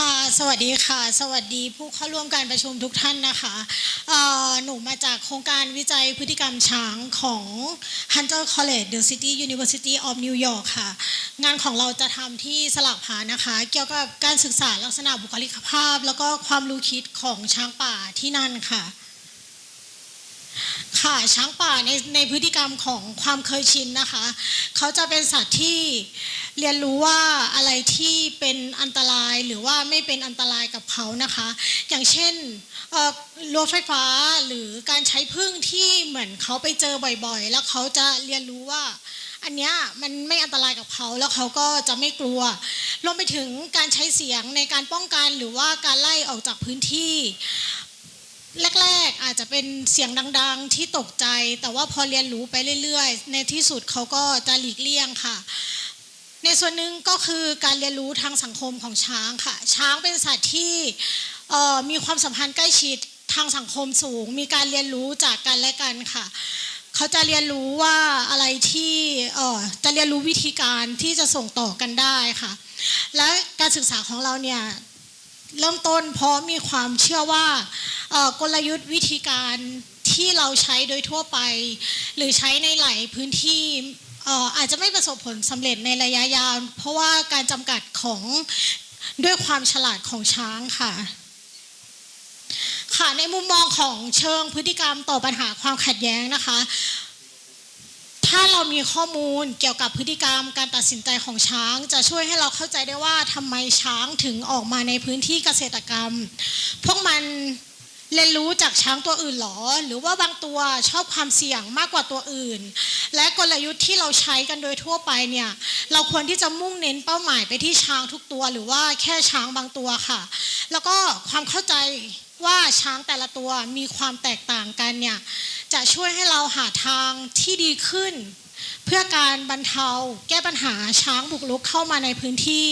ค่ะสวัสดีค่ะ สวัสดีผู้เข้าร่วมการประชุมทุกท่านนะคะหนูมาจากโครงการวิจัยพฤติกรรมช้างของ Hunter College The City University of New York ค่ะ งานของเราจะทำที่สลักผานะคะ เกี่ยวกับการศึกษาลักษณะบุคลิกภาพ แล้วก็ความรู้คิดของช้างป่าที่นั่นค่ะค่ะช้างป่าในในพฤติกรรมของความเคยชินนะคะ เขาจะเป็นสัตว์ที่ เรียนรู้ว่าอะไรที่เป็นอันตรายหรือว่าไม่เป็นอันตรายกับเขานะคะ อย่างเช่นรั้วไฟฟ้าหรือการใช้พึ่งที่เหมือนเขาไปเจอบ่อยๆ แล้วเขาจะเรียนรู้ว่าอันเนี้ยมันไม่อันตรายกับเขาแล้วเขาก็จะไม่กลัวรวมไปถึงการใช้เสียงในการป้องกันหรือว่าการไล่ออกจากพื้นที่ แรกๆอาจจะเป็นเสียงดัง ๆที่ตกใจ แต่ว่าพอเรียนรู้ไปเรื่อยๆ ในที่สุดเขาก็จะหลีกเลี่ยงค่ะ ในส่วนหนึ่งก็คือการเรียนรู้ทางสังคมของช้างค่ะ ช้างเป็นสัตว์ที่มีความสัมพันธ์ใกล้ชิดทางสังคมสูง มีการเรียนรู้จากกันและกันค่ะเขาจะเรียนรู้ว่าอะไรที่จะเรียนรู้วิธีการที่จะส่งต่อกันได้ค่ะ และการศึกษาของเราเนี่ยเริ่มต้นเพราะมีความเชื่อว่ากลยุทธ์วิธีการที่เราใช้โดยทั่วไป หรือใช้ในหลายพื้นที่ อาจจะไม่ประสบผลสำเร็จในระยะยาว เพราะว่าการจำกัดของด้วยความฉลาดของช้างค่ะ ค่ะในมุมมองของเชิงพฤติกรรมต่อปัญหาความขัดแย้งนะคะ ถ้าเรามีข้อมูลเกี่ยวกับพฤติกรรมการตัดสินใจของช้าง จะช่วยให้เราเข้าใจได้ว่าทำไมช้างถึงออกมาในพื้นที่เกษตรกรรม พวกมัน เรียนรู้จากช้างตัวอื่นหรอ หรือว่าบางตัวชอบความเสี่ยงมากกว่าตัวอื่น และกลยุทธ์ที่เราใช้กันโดยทั่วไปเนี่ย เราควรที่จะมุ่งเน้นเป้าหมายไปที่ช้างทุกตัว หรือว่าแค่ช้างบางตัวค่ะ แล้วก็ความเข้าใจว่าช้างแต่ละตัวมีความแตกต่างกันเนี่ย จะช่วยให้เราหาทางที่ดีขึ้น เพื่อการบรรเทา แก้ปัญหาช้างบุกรุกเข้ามาในพื้นที่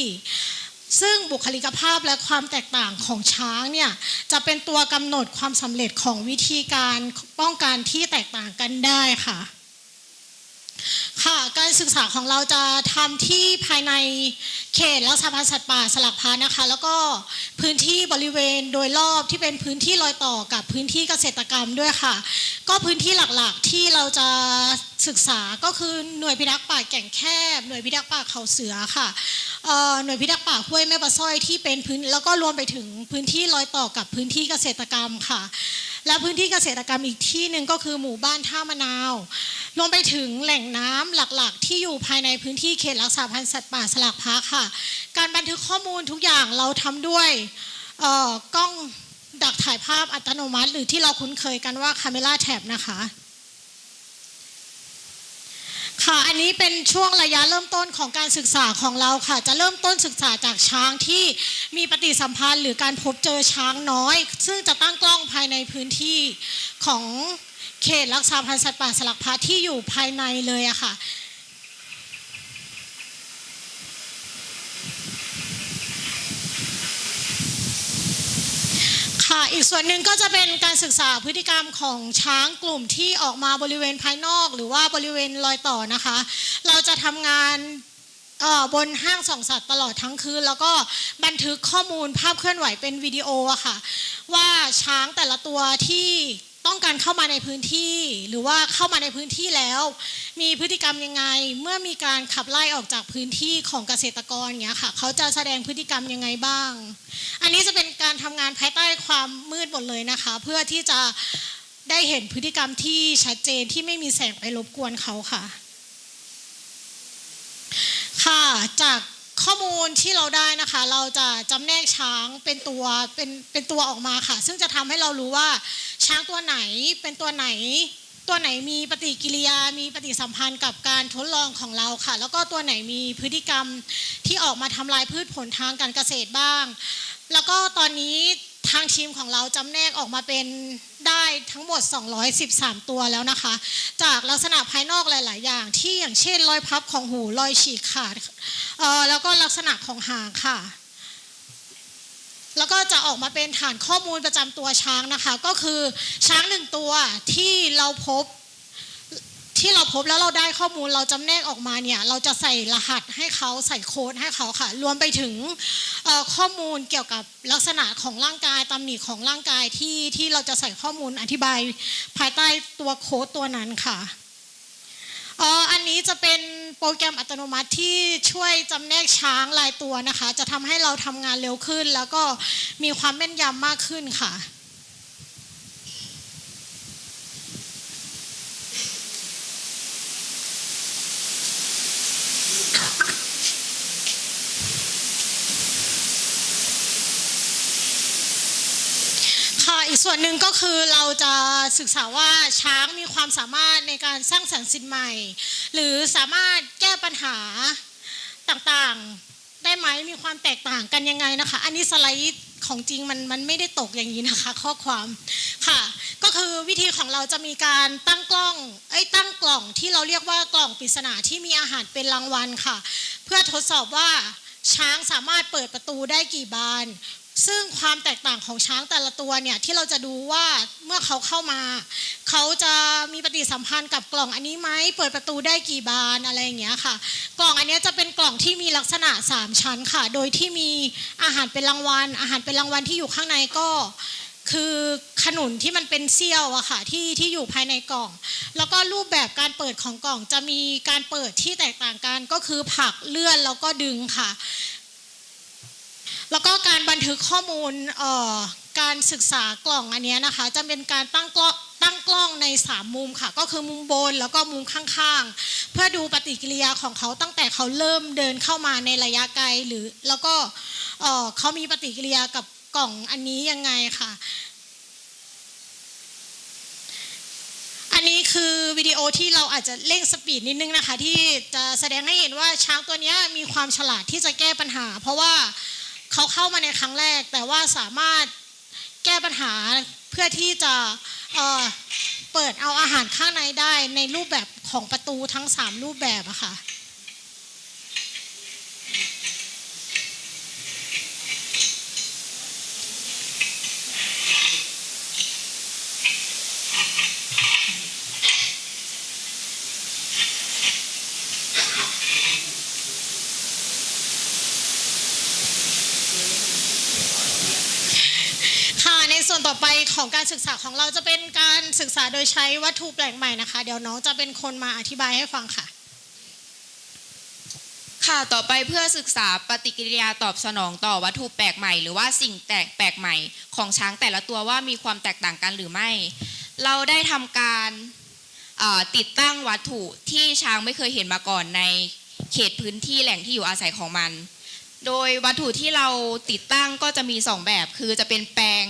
ซึ่งบุคลิกภาพและความแตกต่างของช้างเนี่ยจะเป็นตัวกำหนดความสำเร็จของวิธีการป้องกันที่แตกต่างกันได้ค่ะ ค่ะการศึกษาของเราจะทำที่ภายในเขตรักษาพันธุ์สัตว์ป่าสลักพานะคะ แล้วก็พื้นที่บริเวณโดยรอบที่เป็นพื้นที่รอยต่อกับพื้นที่เกษตรกรรมด้วยค่ะ ก็พื้นที่หลักๆที่เราจะศึกษาก็คือหน่วยพิทักษ์ป่าแก่งแคบ หน่วยพิทักษ์ป่าเขาเสือค่ะหน่วยพิทักษ์ป่าห้วยแม่ปลาสร้อยที่เป็นพื้นแล้วก็รวมไปถึงพื้นที่รอยต่อกับพื้นที่เกษตรกรรมค่ะและพื้นที่เกษตรกรรมอีกที่หนึ่งก็คือหมู่บ้านท่ามะนาวรวมไปถึงแหล่งน้ำหลักๆ ที่อยู่ภายในพื้นที่เขตรักษาพันธุ์สัตว์ป่าสลักพักค่ะ การบันทึกข้อมูลทุกอย่างเราทำด้วยกล้องดักถ่ายภาพอัตโนมัติ หรือที่เราคุ้นเคยกันว่าคาเมล่าแท็บนะคะ ค่ะ อันนี้เป็นช่วงระยะเริ่มต้นของการศึกษาของเราค่ะ จะเริ่มต้นศึกษาจากช้างที่มีปฏิสัมพันธ์ หรือการพบเจอช้างน้อย ซึ่งจะตั้งกล้องภายในพื้นที่ของเขตรักษาพันธุ์สัตว์ป่าสลักพระที่อยู่ภายในเลยอะค่ะ ค่ะ อีกส่วนหนึ่งก็จะเป็นการศึกษาพฤติกรรมของช้างกลุ่มที่ออกมาบริเวณภายนอก หรือว่าบริเวณรอยต่อนะคะ เราจะทำงานบนห้างส่องสัตว์ตลอดทั้งคืน แล้วก็บันทึกข้อมูลภาพเคลื่อนไหวเป็นวิดีโออะค่ะ ว่าช้างแต่ละตัวที่ ต้องการเข้ามาในพื้นที่หรือว่าเข้ามาในพื้นที่แล้ว มีพฤติกรรมยังไง เมื่อมีการขับไล่ออกจากพื้นที่ของเกษตรกรเงี้ยค่ะเขาจะแสดงพฤติกรรมยังไงบ้าง อันนี้จะเป็นการทำงานภายใต้ความมืดหมดเลยนะคะ เพื่อที่จะได้เห็นพฤติกรรมที่ชัดเจนที่ไม่มีแสงไปรบกวนเขาค่ะ ค่ะจาก ข้อมูลที่เราได้นะคะ เราจะจำแนกช้างเป็นตัวเป็นเป็นตัวออกมาค่ะ ซึ่งจะทำให้เรารู้ว่าช้างตัวไหนเป็นตัวไหน ตัวไหนมีปฏิกิริยา มีปฏิสัมพันธ์กับการทดลองของเราค่ะ แล้วก็ตัวไหนมีพฤติกรรมที่ออกมาทำลายพืชผลทางการเกษตรบ้าง แล้วก็ตอนนี้ ทางทีมของเราจำแนกออกมาเป็นได้ทั้งหมด 213 ตัวแล้วนะคะ จากลักษณะภายนอกหลาย ๆ อย่าง ที่อย่างเช่นรอยพับของหูรอยฉีกขาดเอ่อแล้วก็ลักษณะของหางค่ะ แล้วก็จะออกมาเป็นฐานข้อมูลประจำตัวช้างนะคะ ก็คือช้างหนึ่งตัวที่เราพบ ที่เราพบแล้วเราได้ข้อมูลเราจำแนกออกมาเนี่ยเราจะใส่รหัสให้เขาใส่โค้ดให้เขาค่ะ รวมไปถึงข้อมูลเกี่ยวกับลักษณะของร่างกายตำหนิของร่างกายที่ที่เราจะใส่ข้อมูลอธิบายภายใต้ตัวโค้ดตัวนั้นค่ะอันนี้จะเป็นโปรแกรมอัตโนมัติที่ช่วยจำแนกช้างรายตัวนะคะ จะทำให้เราทำงานเร็วขึ้น แล้วก็มีความแม่นยำมากขึ้นค่ะ ค่ะ อีกส่วนหนึ่งก็คือเราจะศึกษาว่าช้างมีความสามารถในการสร้างสรรค์สิ่งใหม่ หรือสามารถแก้ปัญหาต่างๆได้ไหมมีความแตกต่างกันยังไงนะคะ อันนี้สไลด์ของจริงมันมันไม่ได้ตกอย่างนี้นะคะ ข้อความค่ะ ก็คือวิธีของเราจะมีการตั้งกล้องเอ้ตั้งกล่องที่เราเรียกว่ากล่องปริศนาที่มีอาหารเป็นรางวัลค่ะ เพื่อทดสอบว่าช้างสามารถเปิดประตูได้กี่บาน ซึ่งความแตกต่างของช้างแต่ละตัวเนี่ยที่เราจะดูว่าเมื่อเขาเข้ามา เขาจะมีปฏิสัมพันธ์กับกล่องอันนี้ไหมเปิดประตูได้กี่บานอะไรอย่างเงี้ยค่ะ กล่องอันนี้จะเป็นกล่องที่มีลักษณะ 3 ชั้นค่ะ โดยที่มีอาหารเป็นรางวัล อาหารเป็นรางวัลที่อยู่ข้างในก็คือขนุนที่มันเป็นเซี่ยวอะค่ะที่ที่อยู่ภายในกล่อง แล้วก็รูปแบบการเปิดของกล่องจะมีการเปิดที่แตกต่างกันก็คือผลักเลื่อนแล้วก็ดึงค่ะ แล้วก็การบันทึกข้อมูลการศึกษากล่องอันนี้นะคะ จะเป็นการตั้งกล้องตั้งกล้องใน 3 มุมค่ะ ก็คือมุมบนแล้วก็มุมข้างๆ เพื่อดูปฏิกิริยาของเขาตั้งแต่เขาเริ่มเดินเข้ามาในระยะไกลหรือ แล้วก็เขามีปฏิกิริยากับกล่องอันนี้ยังไงค่ะ อันนี้คือวิดีโอที่เราอาจจะเร่งสปีดนิดนึงนะคะ ที่จะแสดงให้เห็นว่าช้างตัวนี้มีความฉลาดที่จะแก้ปัญหา เพราะว่า เขาเข้ามาในครั้งแรก แต่ว่าสามารถแก้ปัญหาเพื่อที่จะเเปิดเอาอาหารข้างในได้ในรูปแบบของประตูทั้ง 3 รูปแบบอะคะค่ะในส่วนต่อไป ของการศึกษาของเราจะเป็นการศึกษาโดยใช้วัตถุแปลกใหม่นะคะ เดี๋ยวน้องจะเป็นคนมาอธิบายให้ฟังค่ะ ค่ะต่อไปเพื่อศึกษาปฏิกิริยาตอบสนองต่อวัตถุแปลกใหม่ หรือว่าสิ่งแตกแปลกใหม่ของช้างแต่ละตัวว่ามีความแตกต่างกันหรือไม่ เราได้ทำการติดตั้งวัตถุที่ช้างไม่เคยเห็นมาก่อนในเขตพื้นที่แหล่งที่อยู่อาศัยของมัน โดยวัตถุที่เราติดตั้งก็จะมีสองแบบ คือจะเป็นแปลง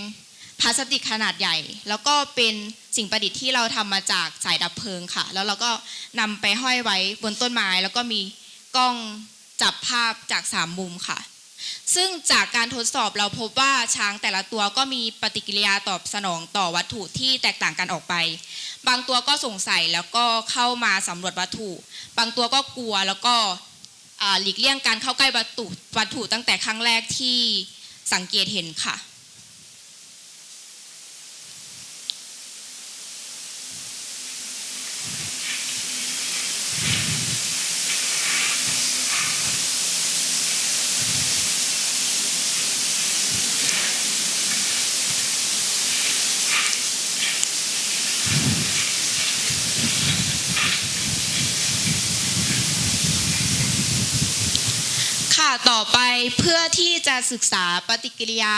พลาสติกขนาดใหญ่ แล้วก็เป็นสิ่งประดิษฐ์ที่เราทำมาจากสายดับเพลิงค่ะ แล้วเราก็นำไปห้อยไว้บนต้นไม้ แล้วก็มีกล้องจับภาพจากสามมุมค่ะ ซึ่งจากการทดสอบเราพบว่าช้างแต่ละตัวก็มีปฏิกิริยาตอบสนองต่อวัตถุที่แตกต่างกันออกไป บางตัวก็สงสัยแล้วก็เข้ามาสำรวจวัตถุ บางตัวก็กลัวแล้วก็หลีกเลี่ยงการเข้าใกล้วัตถุวัตถุตั้งแต่ครั้งแรกที่สังเกตเห็นค่ะ ต่อไปเพื่อที่จะศึกษาปฏิกิริยา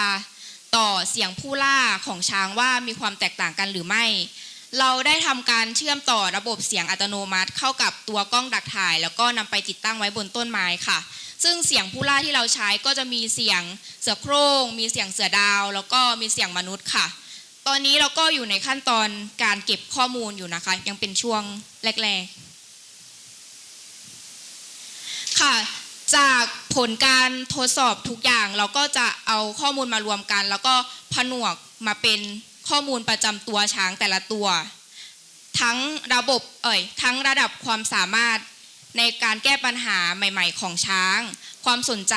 ต่อเสียงผู้ล่าของช้างว่ามีความแตกต่างกันหรือไม่ เราได้ทำการเชื่อมต่อระบบเสียงอัตโนมัติ เข้ากับตัวกล้องดักถ่าย แล้วก็นำไปติดตั้งไว้บนต้นไม้ค่ะ ซึ่งเสียงผู้ล่าที่เราใช้ก็จะมีเสียงเสือโคร่งมีเสียงเสือดาว แล้วก็มีเสียงมนุษย์ค่ะ ตอนนี้เราก็อยู่ในขั้นตอนการเก็บข้อมูลอยู่นะคะ ยังเป็นช่วงแรก ๆ ค่ะจาก ผลการทดสอบทุกอย่างเราก็จะเอาข้อมูลมารวมกัน แล้วก็ผนวกมาเป็นข้อมูลประจำตัวช้างแต่ละตัว ทั้งระบบเอ่ยทั้งระดับความสามารถในการแก้ปัญหาใหม่ ๆ ของช้าง ความสนใจ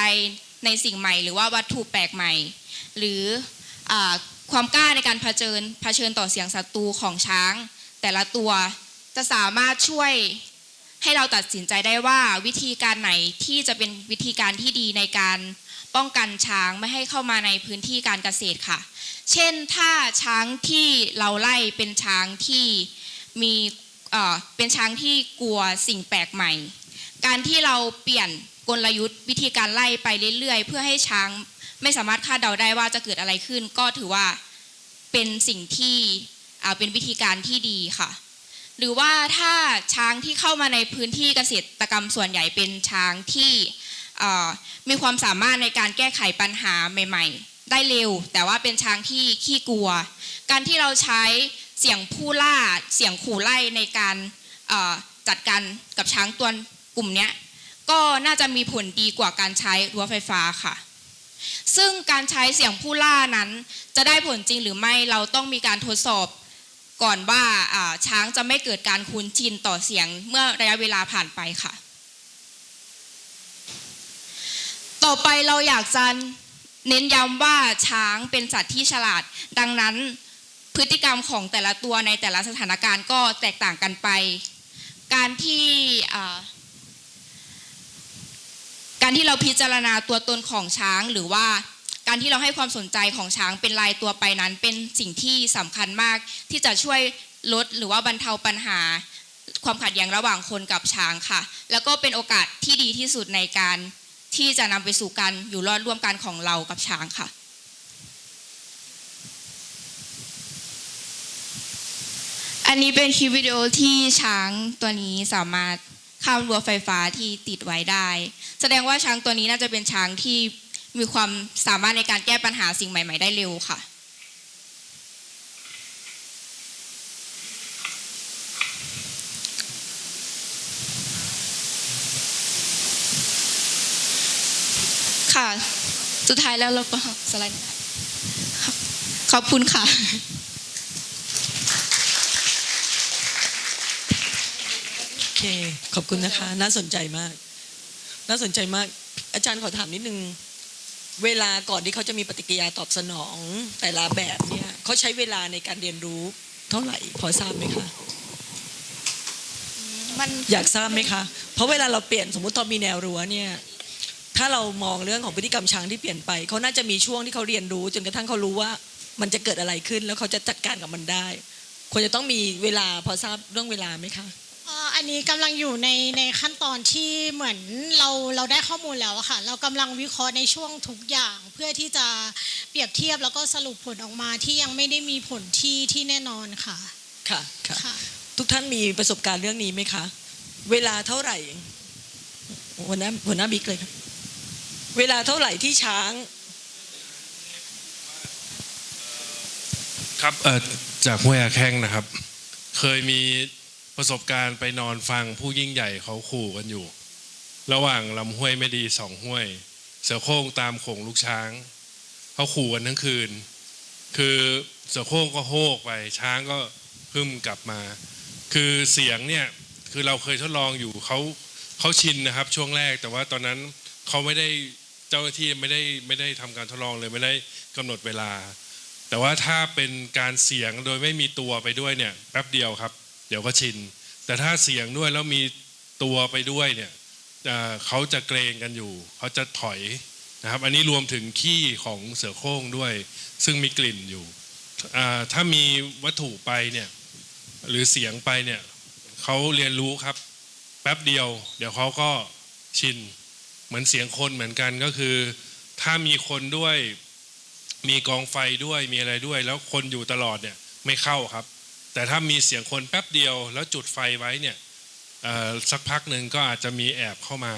ในสิ่งใหม่ หรือว่าวัตถุแปลกใหม่ หรืออความกล้าในการเผชิญเผชิญต่อเสียงศัตรูของช้าง แต่ละตัวจะสามารถช่วย ให้เราตัดสินใจได้ว่าวิธีการไหนที่จะเป็นวิธีการที่ดีในการป้องกันช้างไม่ให้เข้ามาในพื้นที่การเกษตรค่ะ เช่นถ้าช้างที่เราไล่เป็นช้างที่มีเอ่อเป็นช้างที่กลัวสิ่งแปลกใหม่ การที่เราเปลี่ยนกลยุทธ์วิธีการไล่ไปเรื่อยๆ เพื่อให้ช้างไม่สามารถคาดเดาได้ว่าจะเกิดอะไรขึ้น ก็ถือว่าเป็นสิ่งที่อ่าเป็นวิธีการที่ดีค่ะ หรือว่าถ้าช้างที่เข้ามาในพื้นที่เกษตรกรรมส่วนใหญ่เป็นช้างที่มีความสามารถในการแก้ไขปัญหาใหม่ ๆ ได้เร็ว แต่ว่าเป็นช้างที่ขี้กลัว การที่เราใช้เสียงผู้ล่าเสียงขู่ไล่ในการจัดการกับช้างตัวกลุ่มนี้ก็น่าจะมีผลดีกว่าการใช้รั้วไฟฟ้าค่ะ ซึ่งการใช้เสียงผู้ล่านั้นจะได้ผลจริงหรือไม่เราต้องมีการทดสอบ ก่อนว่าช้างจะไม่เกิดการคุ้นชินต่อเสียงเมื่อระยะเวลาผ่านไปค่ะ ต่อไปเราอยากจะเน้นย้ำว่าช้างเป็นสัตว์ที่ฉลาด ดังนั้นพฤติกรรมของแต่ละตัวในแต่ละสถานการณ์ก็แตกต่างกันไป การที่การที่เราพิจารณาตัวตนของช้างหรือว่า การที่เราให้ความสนใจของช้างเป็นรายตัวไปนั้น เป็นสิ่งที่สำคัญมากที่จะช่วยลดหรือว่าบรรเทาปัญหา ความขัดแย้งระหว่างคนกับช้างค่ะ แล้วก็เป็นโอกาสที่ดีที่สุดในการที่จะนำไปสู่การอยู่รอดร่วมกันของเรากับช้างค่ะอันนี้เป็นคลิปวิดีโอที่ช้างตัวนี้สามารถข้ามรั้วไฟฟ้าที่ติดไว้ได้ แสดงว่าช้างตัวนี้น่าจะเป็นช้างที่ มีความสามารถในการแก้ปัญหาสิ่งใหม่ ๆ ได้เร็วค่ะ ค่ะ สุดท้ายแล้วเราก็สไลด์ได้ครับขอบคุณค่ะโอเค ขอบคุณนะคะ น่าสนใจมาก น่าสนใจมาก อาจารย์ขอถามนิดนึง เวลาก่อนที่เขาจะมีปฏิกิริยาตอบสนองแต่ละแบบเนี่ยเขาใช้เวลาในการเรียนรู้เท่าไหร่พอทราบไหมคะมันอยากทราบไหมคะ เพราะเวลาเราเปลี่ยนสมมุติตอนมีแนวรั้วเนี่ยถ้าเรามองเรื่องของพฤติกรรมช้างที่เปลี่ยนไปเขาน่าจะมีช่วงที่เขาเรียนรู้ จนกระทั่งเขารู้ว่า มันจะเกิดอะไรขึ้นแล้วเขาจะจัดการกับมันได้ควรจะต้องมีเวลาพอทราบเรื่องเวลาไหมคะเอ่ออันนี้กำลังอยู่ในในขั้นตอนที่เหมือนเราเราได้ข้อมูลแล้วอะค่ะ เรากำลังวิเคราะห์ในช่วงทุกอย่าง เพื่อที่จะเปรียบเทียบแล้วก็สรุปผลออกมาที่ยังไม่ได้มีผลที่ที่แน่นอนค่ะค่ะค่ะค่ะ ทุกท่านมีประสบการณ์เรื่องนี้ไหมคะ เวลาเท่าไหร่หัวหน้าหัวหน้าบิ๊กเลยครับเวลาเท่าไหร่ที่ช้างครับเอ่อจากห้วยอาแข้งนะครับ เคยมี ประสบการณ์ไปนอนฟังผู้ยิ่งใหญ่เขาขู่กันอยู่ ระหว่างลำห้วยไม่ดีสองห้วย เสือโคร่งตามโขงลูกช้าง เขาขู่กันทั้งคืน คือเสือโคร่งก็โฮกไปช้างก็พึ่มกลับมา คือเสียงเนี่ยคือเราเคยทดลองอยู่เขาเขาชินนะครับช่วงแรกแต่ว่าตอนนั้นเขาไม่ได้เจ้าหน้าที่ไม่ได้ไม่ได้ทำการทดลองเลยไม่ได้กำหนดเวลา แต่ว่าถ้าเป็นการเสียงโดยไม่มีตัวไปด้วยเนี่ยแป๊บเดียวครับ เดี๋ยวก็ชิน แต่ถ้าเสียงด้วยแล้วมีตัวไปด้วยเนี่ยเขาจะเกรงกันอยู่ เขาจะถอยนะครับ อันนี้รวมถึงขี้ของเสือโคร่งด้วย ซึ่งมีกลิ่นอยู่ ถ้ามีวัตถุไปเนี่ยหรือเสียงไปเนี่ยเขาเรียนรู้ครับ แป๊บเดียว เดี๋ยวเขาก็ชิน เหมือนเสียงคนเหมือนกันก็คือ ถ้ามีคนด้วยมีกองไฟด้วยมีอะไรด้วย แล้วคนอยู่ตลอดเนี่ยไม่เข้าครับ แต่ถ้ามีเสียงคนแป๊บเดียว แล้วจุดไฟไว้เนี่ยสักพักหนึ่งก็อาจจะมีแอบเข้ามา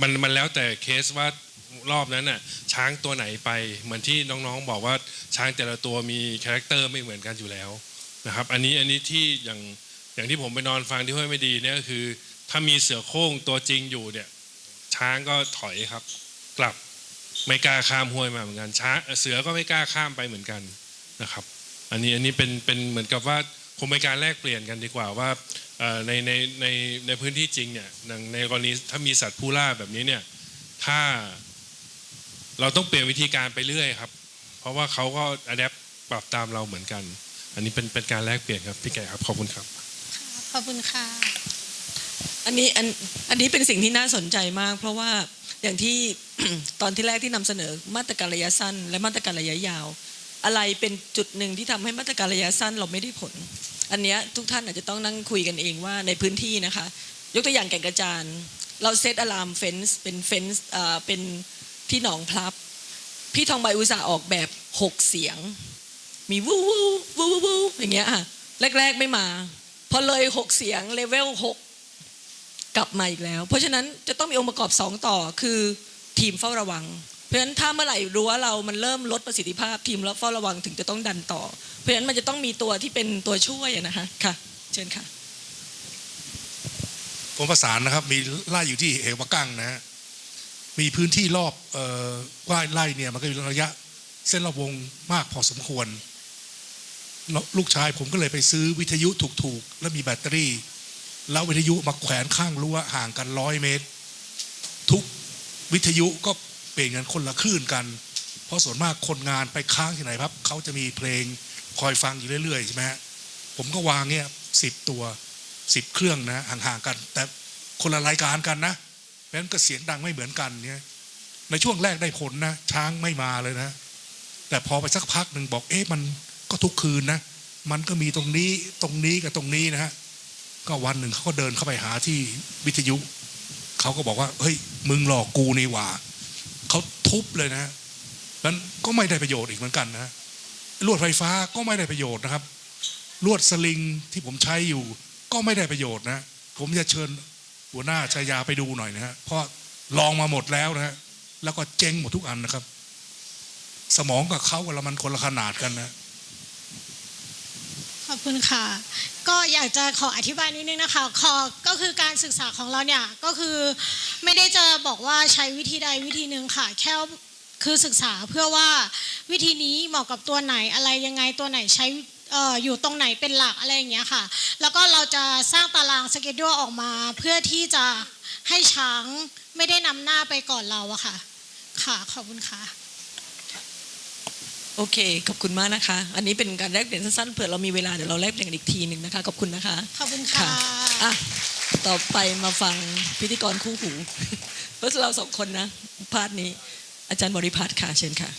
มันมันแล้วแต่เคสว่ารอบนั้นน่ะช้างตัวไหนไปเหมือนที่น้องๆ บอกว่าช้างแต่ละตัวมีคาแรคเตอร์ไม่เหมือนกันอยู่แล้วนะครับอันนี้อันนี้ที่อย่างอย่างที่ผมไปนอนฟังที่ห้วยไม่ดีเนี่ยก็คือ ถ้ามีเสือโคร่งตัวจริงอยู่เนี่ยช้างก็ถอยครับ กลับไม่กล้าข้ามห้วยมาเหมือนกันช้าเสือก็ไม่กล้าข้ามไปเหมือนกันนะครับ อันนี้อันนี้เป็นเป็นเหมือนกับว่า งเป็นการแลกเปลี่ยนกันดีกว่าว่าเอ่อในในในในพื้นที่จริงเนี่ยอย่างในกรณีถ้ามีสัตว์ผู้ล่าแบบนี้เนี่ยถ้าเราต้องเปลี่ยนวิธีการไปเรื่อยครับ เพราะว่าเขาก็อัดแอปปรับตามเราเหมือนกัน อันนี้เป็นเป็นการแลกเปลี่ยนครับพี่แก่ครับขอบคุณครับขขอบคุณค่ะอันนี้อันอันนี้เป็นสิ่งที่น่าสนใจมาก เพราะว่าอย่างที่ตอนที่แรกที่นำเสนอมาตรการระยะสั้น และมาตรการระยะยาว อะไรเป็นจุดหนึ่งที่ทำให้มาตรการระยะสั้นเราไม่ได้ผล อันเนี้ยทุกท่านอาจจะต้องนั่งคุยกันเองว่าในพื้นที่นะคะ ยกตัวอย่างแก่งกระจานเราเซตอะลามเฟนส์เป็นเฟนส์เป็นที่หนองพลับ พี่ทองใบอุตสาห์ออกแบบหกเสียง มีวู้วู้วู้วู้วู้อย่างเงี้ยค่ะแรก ๆไม่มา พอเลยหกเสียงเลเวลหกกลับมาอีกแล้ว เพราะฉะนั้นจะต้องมีองค์ประกอบ2ต่อคือทีมเฝ้าระวัง ราะฉะนั้นถ้าเมื่อไหร่รั้วเรามันเริ่มลดประสิทธิภาพทีมแล้วเฝ้าระวังถึงจะต้องดันต่อ เพราะฉะนั้นมันจะต้องมีตัวที่เป็นตัวช่วยนะคะค่ะ เชิญค่ะ ผมประสานนะครับ มีไล่อยู่ที่เอกมะกั้งนะฮะมีพื้นที่รอบเอ่อว่าไล่เนี่ยมันก็มีระยะเส้นรอบวงมากพอสมควร ลูกชายผมก็เลยไปซื้อวิทยุถูกๆ แล้วมีแบตเตอรี่ แล้ววิทยุมาแขวนข้างรั้วห่างกันร้อยเมตร ทุกวิทยุก็ เปลี่ยนกันคนละคลื่นกัน เพราะส่วนมากคนงานไปค้างที่ไหนครับเขาจะมีเพลงคอยฟังอยู่เรื่อยๆใช่ไหมผมก็วางเนี่ยสิบตัวสิบเครื่องนะห่างๆกัน แต่คนละรายการกันนะเพราะฉะนั้นก็เสียงดังไม่เหมือนกันเนี่ยในช่วงแรกได้ผลนะ ช้างไม่มาเลยนะ แต่พอไปสักพักหนึ่งบอกเอ๊ะมันก็ทุกคืนนะ มันก็มีตรงนี้ตรงนี้กับตรงนี้นะฮะก็วันหนึ่งเขาก็เดินเข้าไปหาที่วิทยุเขาก็บอกว่า เฮ้ย มึงหลอกกูนี่หว่า ทุบเลยนะนั้นก็ไม่ได้ประโยชน์อีกเหมือนกันนะลวดไฟฟ้าก็ไม่ได้ประโยชน์นะครับ ลวดสลิงที่ผมใช้อยู่ ก็ไม่ได้ประโยชน์นะ ผมจะเชิญหัวหน้าชายาไปดูหน่อยนะฮะเพราะลองมาหมดแล้วนะฮะแล้วก็เจ๊งหมดทุกอันนะครับ สมองกับเขากับเรามันคนละขนาดกันนะ อบคุณค่ะ ก็อยากจะขออธิบายนิดนึงนะคะขอก็คือการศึกษาของเราเนี่ยก็คือไม่ได้จะบอกว่าใช้วิธีใดวิธีหนึ่งค่ะ แค่คือศึกษาเพื่อว่าวิธีนี้เหมาะกับตัวไหนอะไรยังไงตัวไหนใช้อออยู่ตรงไหนเป็นหลักอะไรอย่างเงี้ยค่ะ แล้วก็เราจะสร้างตารางสเกจดูออกมา เพื่อที่จะให้ช้างไม่ได้นำหน้าไปก่อนเราอะค่ะ ค่ะขอบคุณค่ะ โอเค ขอบคุณมากนะคะ อันนี้เป็นการแลกเปลี่ยนสั้นๆเผื่อเรามีเวลาเดี๋ยวเราแลกเปลี่ยนกันอีกทีหนึ่งนะคะ ขอบคุณนะคะ ขอบคุณค่ะอะ ต่อไปมาฟังพิธีกรคู่หูเพราะเราสองคนนะพาร์ทนี้ อาจารย์บริพัตรค่ะเชิญค่ะ